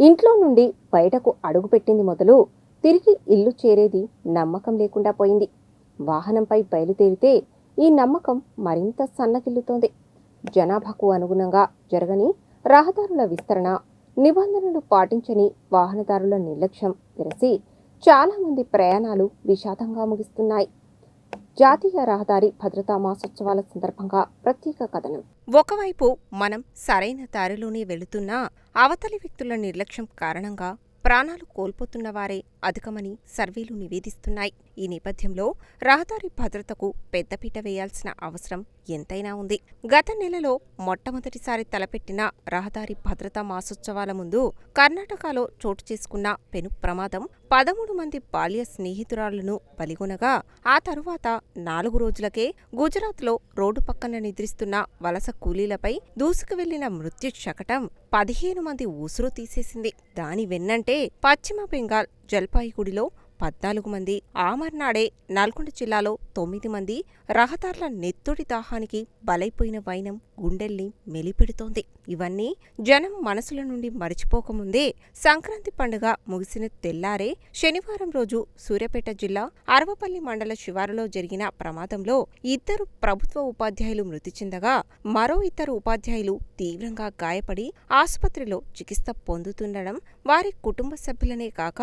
ఇంట్లో నుండి బయటకు అడుగుపెట్టింది మొదలు తిరిగి ఇల్లు చేరేది నమ్మకం లేకుండా పోయింది. వాహనంపై బయలుదేరితే ఈ నమ్మకం మరింత సన్నగిల్లుతోంది. జనాభాకు అనుగుణంగా జరగని రహదారుల విస్తరణ నిబంధనలు పాటించని వాహనదారుల నిర్లక్ష్యం విరసి చాలామంది ప్రయాణాలు విషాదంగా ముగిస్తున్నాయి. జాతీయ రహదారి భద్రతా మాసోత్సవాల సందర్భంగా ప్రత్యేక కథనం. ఒకవైపు మనం సరైన దారిలోనే వెళుతున్నా అవతలి వ్యక్తుల నిర్లక్ష్యం కారణంగా ప్రాణాలు కోల్పోతున్న వారే అధికమని సర్వేలు నివేదిస్తున్నాయి. ఈ నేపథ్యంలో రహదారి భద్రతకు పెద్దపీట వేయాల్సిన అవసరం ఎంతైనా ఉంది. గత నెలలో మొట్టమొదటిసారి తలపెట్టిన రహదారి భద్రతా మాసోత్సవాల ముందు కర్ణాటకలో చోటు చేసుకున్న పెను ప్రమాదం పదమూడు మంది బాల్య స్నేహితురాళ్ళను బలిగొనగా ఆ తరువాత నాలుగు రోజులకే గుజరాత్లో రోడ్డు పక్కన నిద్రిస్తున్న వలస కూలీలపై దూసుకు వెళ్ళిన మృత్యు శకటం పదిహేను మంది ఊసురు తీసేసింది. దాని వెన్నంటే పశ్చిమ బెంగాల్ జల్పాయిగుడిలో పద్నాలుగు మంది ఆమర్నాడే నల్గొండ జిల్లాలో తొమ్మిది మంది రహదార్ల నెత్తుడి దాహానికి బలైపోయిన వైనం గుండెల్ని మెలిపెడుతోంది. ఇవన్నీ జనం మనసుల నుండి మరిచిపోకముందే సంక్రాంతి పండుగ ముగిసిన తెల్లారే శనివారం రోజు సూర్యాపేట జిల్లా అరవపల్లి మండల శివారులో జరిగిన ప్రమాదంలో ఇద్దరు ప్రభుత్వ ఉపాధ్యాయులు మృతి చెందగా మరో ఇద్దరు ఉపాధ్యాయులు తీవ్రంగా గాయపడి ఆసుపత్రిలో చికిత్స పొందుతుండడం వారి కుటుంబ సభ్యులనే కాక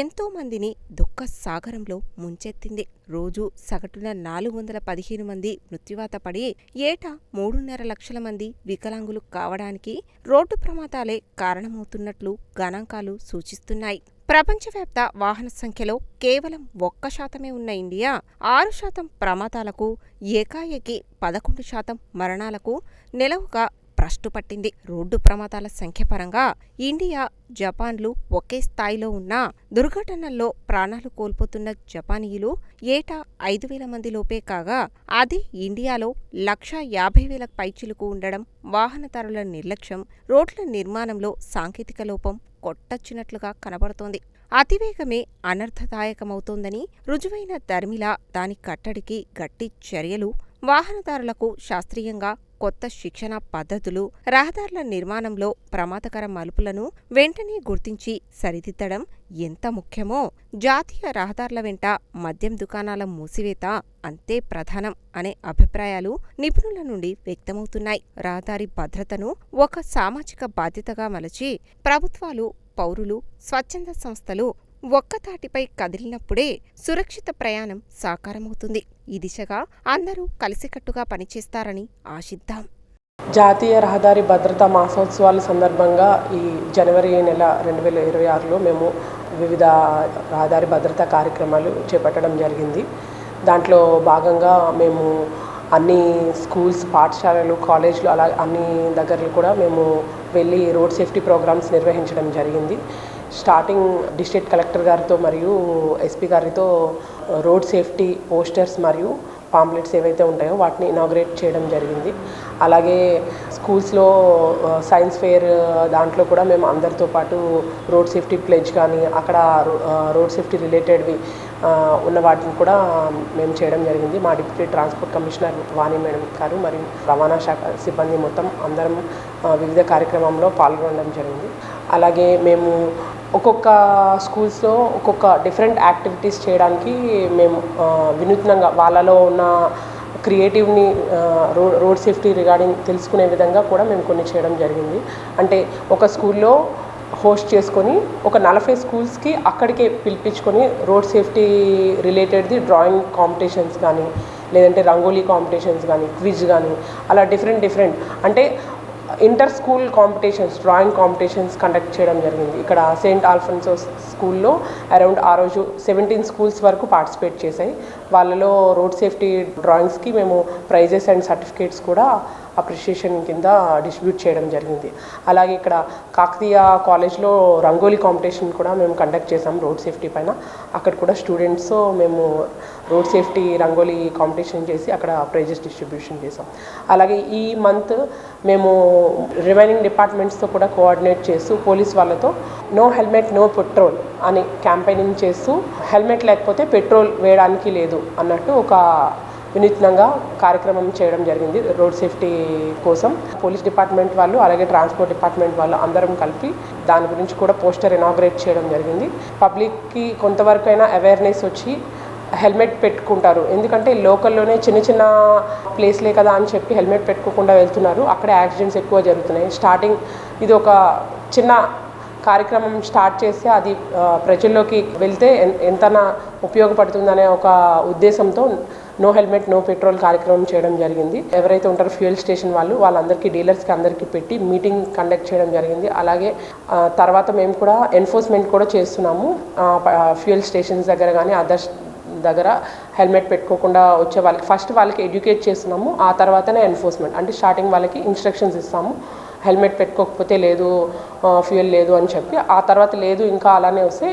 ఎంతో మందిని దుఃఖ సాగరంలో ముంచెత్తింది. రోజు సగటున నాలుగు వందల పదిహేను మంది మృత్యువాత పడి ఏటా మూడున్నర లక్షల మంది వికలాంగులు కావడానికి రోడ్డు ప్రమాదాలే కారణమవుతున్నట్లు గణాంకాలు సూచిస్తున్నాయి. ప్రపంచవ్యాప్త వాహన సంఖ్యలో కేవలం ఒక్క శాతమే ఉన్న ఇండియా ఆరు శాతం ప్రమాదాలకు ఏకాఏకి పదకొండు శాతం మరణాలకు నిలవుగా భ్రష్టు పట్టింది. రోడ్డు ప్రమాదాల సంఖ్య పరంగా ఇండియా జపాన్లు ఒకే స్థాయిలో ఉన్న దుర్ఘటనల్లో ప్రాణాలు కోల్పోతున్న జపానీయులు ఏటా ఐదు వేల మంది లోపే కాగా అది ఇండియాలో లక్ష యాభై వేల పైచిలకు ఉండడం వాహనదారుల నిర్లక్ష్యం రోడ్ల నిర్మాణంలో సాంకేతిక లోపం కొట్టచ్చినట్లుగా కనబడుతోంది. అతివేగమే అనర్థదాయకమవుతోందని రుజువైన ధర్మిలా దాని కట్టడికి గట్టి చర్యలు వాహనదారులకు శాస్త్రీయంగా కొత్త శిక్షణ పద్ధతులు రహదారుల నిర్మాణంలో ప్రమాదకర మలుపులను వెంటనే గుర్తించి సరిదిద్దడం ఎంత ముఖ్యమో జాతీయ రహదారుల వెంట మద్యం దుకాణాల మూసివేత అంతే ప్రధానం అనే అభిప్రాయాలు నిపుణుల నుండి వ్యక్తమవుతున్నాయి. రహదారి భద్రతను ఒక సామాజిక బాధ్యతగా మలచి ప్రభుత్వాలు పౌరులు స్వచ్ఛంద సంస్థలు ఒక్కతాటిపై కదిలినప్పుడే సురక్షిత ప్రయాణం సాకారమవుతుంది. ఈ దిశగా అందరూ కలిసికట్టుగా పనిచేస్తారని ఆశిద్దాం. జాతీయ రహదారి భద్రతా మాసోత్సవాల సందర్భంగా ఈ జనవరి నెల రెండు వేల ఇరవై ఆరులో మేము వివిధ రహదారి భద్రతా కార్యక్రమాలు చేపట్టడం జరిగింది. దాంట్లో భాగంగా మేము అన్ని స్కూల్స్ పాఠశాలలు కాలేజీలు అలా అన్ని దగ్గరలు కూడా మేము వెళ్ళి రోడ్ సేఫ్టీ ప్రోగ్రామ్స్ నిర్వహించడం జరిగింది. స్టార్టింగ్ డిస్ట్రిక్ట్ కలెక్టర్ గారితో మరియు ఎస్పీ గారితో రోడ్ సేఫ్టీ పోస్టర్స్ మరియు పాంప్లెట్స్ ఏవైతే ఉంటాయో వాటిని ఇనాగ్రేట్ చేయడం జరిగింది. అలాగే స్కూల్స్లో సైన్స్ ఫేర్ దాంట్లో కూడా మేము అందరితో పాటు రోడ్ సేఫ్టీ ప్లెజ్ కానీ అక్కడ రోడ్ సేఫ్టీ రిలేటెడ్వి ఉన్న వాటిని కూడా మేము చేయడం జరిగింది. మా deputy transport commissioner Vani madam garu మరియు రవాణా శాఖ సిబ్బంది మొత్తం అందరం వివిధ కార్యక్రమంలో పాల్గొనడం జరిగింది. అలాగే మేము ఒక్కొక్క స్కూల్స్లో ఒక్కొక్క డిఫరెంట్ యాక్టివిటీస్ చేయడానికి మేము వినూత్నంగా వాళ్ళలో ఉన్న క్రియేటివ్ని రోడ్ రోడ్ సేఫ్టీ రిగార్డింగ్ తెలుసుకునే విధంగా కూడా మేము కొన్ని చేయడం జరిగింది. అంటే ఒక స్కూల్లో హోస్ట్ చేసుకొని ఒక నలభై స్కూల్స్కి అక్కడికే పిలిపించుకొని రోడ్ సేఫ్టీ రిలేటెడ్ది డ్రాయింగ్ కాంపిటీషన్స్ కానీ లేదంటే రంగోలీ కాంపిటీషన్స్ కానీ క్విజ్ కానీ అలా డిఫరెంట్ డిఫరెంట్. అంటే inter school competitions drawing competitions conduct చేయడం జరిగింది. ఇక్కడ సెయింట్ ఆల్ఫన్సో స్కూల్లో అరౌండ్ ఆ రోజు సెవెంటీన్ స్కూల్స్ వరకు పార్టిసిపేట్ చేశాయి. వాళ్ళలో రోడ్ సేఫ్టీ డ్రాయింగ్స్కి మేము ప్రైజెస్ అండ్ సర్టిఫికేట్స్ కూడా అప్రిషియేషన్ కింద డిస్ట్రిబ్యూట్ చేయడం జరిగింది. అలాగే ఇక్కడ కాకతీయ కాలేజ్లో రంగోలీ కాంపిటీషన్ కూడా మేము కండక్ట్ చేసాం రోడ్ సేఫ్టీ పైన. అక్కడ కూడా స్టూడెంట్స్ మేము రోడ్ సేఫ్టీ రంగోలీ కాంపిటీషన్ చేసి అక్కడ ప్రైజెస్ డిస్ట్రిబ్యూషన్ చేసాం అలాగే ఈ మంత్ మేము రిమైనింగ్ డిపార్ట్మెంట్స్తో కూడా కోఆర్డినేట్ చేస్తూ పోలీస్ వాళ్ళతో నో హెల్మెట్ నో పెట్రోల్ అని క్యాంపెయినింగ్ చేస్తూ హెల్మెట్ లేకపోతే పెట్రోల్ వేయడానికి లేదు అన్నట్టు ఒక వినూత్నంగా కార్యక్రమం చేయడం జరిగింది రోడ్ సేఫ్టీ కోసం. పోలీస్ డిపార్ట్మెంట్ వాళ్ళు అలాగే ట్రాన్స్పోర్ట్ డిపార్ట్మెంట్ వాళ్ళు అందరం కలిపి దాని గురించి కూడా పోస్టర్ ఇనాగ్రేట్ చేయడం జరిగింది. పబ్లిక్కి కొంతవరకు అయినా అవేర్నెస్ వచ్చి హెల్మెట్ పెట్టుకుంటారు. ఎందుకంటే లోకల్లోనే చిన్న చిన్న ప్లేస్లే కదా అని చెప్పి హెల్మెట్ పెట్టుకోకుండా వెళ్తున్నారు. అక్కడే యాక్సిడెంట్స్ ఎక్కువ జరుగుతున్నాయి. స్టార్టింగ్ ఇది ఒక చిన్న కార్యక్రమం స్టార్ట్ చేస్తే అది ప్రజల్లోకి వెళ్తే ఎన్- ఉపయోగపడుతుందనే ఒక ఉద్దేశంతో నో హెల్మెట్ నో పెట్రోల్ కార్యక్రమం చేయడం జరిగింది. ఎవరైతే ఉంటారో ఫ్యూయల్ స్టేషన్ వాళ్ళు వాళ్ళందరికీ డీలర్స్కి అందరికీ పెట్టి మీటింగ్ కండక్ట్ చేయడం జరిగింది. అలాగే తర్వాత మేము కూడా ఎన్ఫోర్స్మెంట్ కూడా చేస్తున్నాము. ఫ్యూయల్ స్టేషన్స్ దగ్గర కానీ అదర్ దగ్గర హెల్మెట్ పెట్టుకోకుండా వచ్చే వాళ్ళకి ఫస్ట్ వాళ్ళకి ఎడ్యుకేట్ చేస్తున్నాము ఆ తర్వాతనే ఎన్ఫోర్స్మెంట్. అంటే స్టార్టింగ్ వాళ్ళకి ఇన్స్ట్రక్షన్స్ ఇస్తాము హెల్మెట్ పెట్టుకోకపోతే లేదు ఫ్యూయల్ లేదు అని చెప్పి ఆ తర్వాత లేదు ఇంకా అలానే వస్తే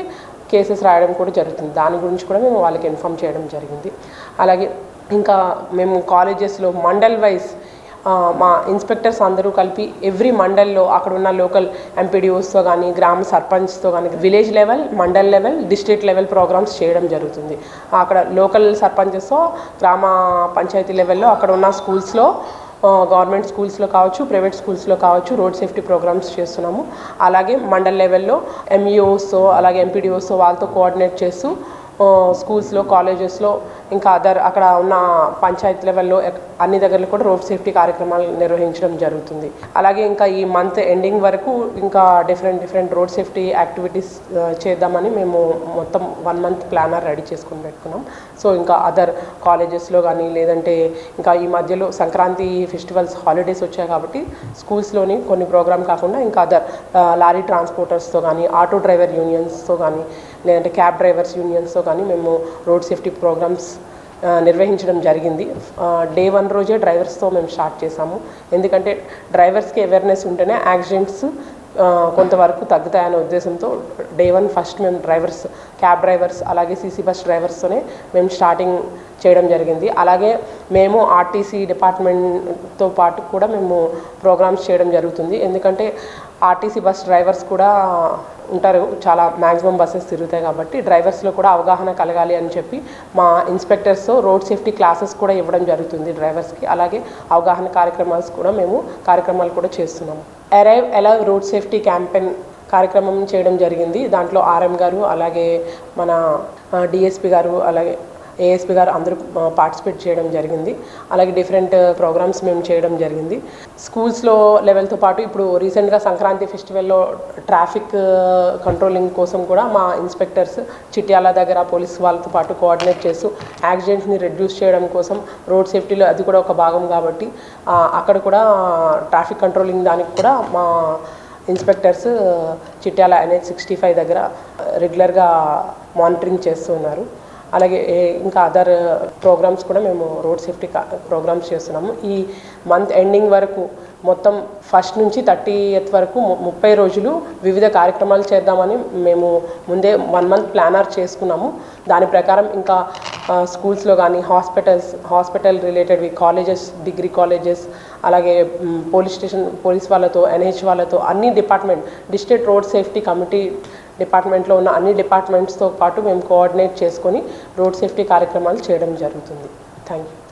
కేసెస్ రాయడం కూడా జరుగుతుంది. దాని గురించి కూడా మేము వాళ్ళకి ఇన్ఫామ్ చేయడం జరిగింది. అలాగే ఇంకా మేము కాలేజెస్లో మండల్ వైజ్ మా ఇన్స్పెక్టర్స్ అందరూ కలిపి ఎవ్రీ మండల్లో అక్కడ ఉన్న లోకల్ ఎంపీడీఓస్తో కానీ గ్రామ సర్పంచ్తో కానీ village level mandal level district level programmes చేయడం జరుగుతుంది. అక్కడ లోకల్ సర్పంచెస్తో గ్రామ పంచాయతీ లెవెల్లో అక్కడ ఉన్న స్కూల్స్లో గవర్నమెంట్ స్కూల్స్లో కావచ్చు ప్రైవేట్ స్కూల్స్లో కావచ్చు రోడ్ సేఫ్టీ ప్రోగ్రామ్స్ చేస్తున్నాము. అలాగే మండల్ లెవెల్లో ఎంఈఓస్తో అలాగే ఎంపీడీఓస్తో వాళ్ళతో కోఆర్డినేట్ చేస్తూ స్కూల్స్లో కాలేజెస్లో ఇంకా అదర్ అక్కడ ఉన్న పంచాయత్ లెవెల్లో అన్ని దగ్గరలో కూడా రోడ్ సేఫ్టీ కార్యక్రమాలు నిర్వహించడం జరుగుతుంది. అలాగే ఇంకా ఈ మంత్ ఎండింగ్ వరకు ఇంకా different different road safety activities చేద్దామని మేము మొత్తం వన్ మంత్ ప్లానర్ రెడీ చేసుకుని పెట్టుకున్నాం. సో ఇంకా అదర్ కాలేజెస్లో కానీ లేదంటే ఇంకా ఈ మధ్యలో సంక్రాంతి ఫెస్టివల్స్ హాలిడేస్ వచ్చాయి కాబట్టి స్కూల్స్లోని కొన్ని ప్రోగ్రామ్ కాకుండా ఇంకా అదర్ లారీ ట్రాన్స్పోర్టర్స్తో కానీ ఆటో డ్రైవర్ యూనియన్స్తో కానీ లేదంటే క్యాబ్ డ్రైవర్స్ యూనియన్స్తో కానీ మేము రోడ్ సేఫ్టీ ప్రోగ్రామ్స్ నిర్వహించడం జరిగింది. డే వన్ రోజే డ్రైవర్స్తో మేము స్టార్ట్ చేసాము ఎందుకంటే డ్రైవర్స్కి అవేర్నెస్ ఉంటేనే యాక్సిడెంట్స్ కొంతవరకు తగ్గుతాయనే ఉద్దేశంతో డే వన్ ఫస్ట్ మేము డ్రైవర్స్ క్యాబ్ డ్రైవర్స్ అలాగే సీసీ బస్ డ్రైవర్స్తోనే మేము స్టార్టింగ్ చేయడం జరిగింది. అలాగే మేము ఆర్టీసీ డిపార్ట్మెంట్తో పాటు కూడా మేము ప్రోగ్రామ్స్ చేయడం జరుగుతుంది. ఎందుకంటే ఆర్టీసీ బస్ డ్రైవర్స్ కూడా ఉంటారు. చాలా మ్యాక్సిమం బస్సెస్ తిరుగుతాయి కాబట్టి డ్రైవర్స్లో కూడా అవగాహన కలగాలి అని చెప్పి మా ఇన్స్పెక్టర్స్తో రోడ్ సేఫ్టీ క్లాసెస్ కూడా ఇవ్వడం జరుగుతుంది డ్రైవర్స్కి అలాగే అవగాహన కార్యక్రమాలు కూడా మేము కార్యక్రమాలు కూడా చేస్తున్నాము. అరైవ్ ఎలా రోడ్ సేఫ్టీ క్యాంపెయిన్ కార్యక్రమం చేయడం జరిగింది. దాంట్లో ఆర్ఎం గారు అలాగే మన డిఎస్పి గారు అలాగే ఏఎస్పి గారు అందరూ పార్టిసిపేట్ చేయడం జరిగింది. అలాగే డిఫరెంట్ ప్రోగ్రామ్స్ uh, మేము చేయడం జరిగింది. స్కూల్స్లో లెవెల్తో పాటు ఇప్పుడు రీసెంట్గా సంక్రాంతి ఫెస్టివల్లో ట్రాఫిక్ కంట్రోలింగ్ కోసం కూడా మా ఇన్స్పెక్టర్స్ చిట్యాల దగ్గర పోలీస్ వాళ్ళతో పాటు కోఆర్డినేట్ చేస్తూ యాక్సిడెంట్స్ని రెడ్యూస్ చేయడం కోసం రోడ్ సేఫ్టీలో అది కూడా ఒక భాగం కాబట్టి అక్కడ కూడా ట్రాఫిక్ కంట్రోలింగ్ దానికి కూడా మా inspectors uh, Chityala NH sixty five దగ్గర రెగ్యులర్గా మానిటరింగ్ చేస్తున్నారు. అలాగే ఇంకా అదర్ ప్రోగ్రామ్స్ కూడా మేము రోడ్ సేఫ్టీ ప్రోగ్రామ్స్ చేస్తున్నాము. ఈ మంత్ ఎండింగ్ వరకు మొత్తం ఫస్ట్ నుంచి థర్టీ ఎయిత్ వరకు ముప్పై రోజులు వివిధ కార్యక్రమాలు చేద్దామని మేము ముందే వన్ మంత్ ప్లానర్ చేసుకున్నాము. దాని ప్రకారం ఇంకా స్కూల్స్లో కానీ హాస్పిటల్స్ హాస్పిటల్ రిలేటెడ్వి కాలేజెస్ డిగ్రీ కాలేజెస్ అలాగే పోలీస్ స్టేషన్ పోలీస్ వాళ్ళతో ఎన్హెచ్ వాళ్ళతో అన్ని department district road safety committee డిపార్ట్మెంట్లో ఉన్న అన్ని డిపార్ట్మెంట్స్తో పాటు మేము కోఆర్డినేట్ చేసుకొని రోడ్ సేఫ్టీ కార్యక్రమాలు చేయడం జరుగుతుంది. Thank you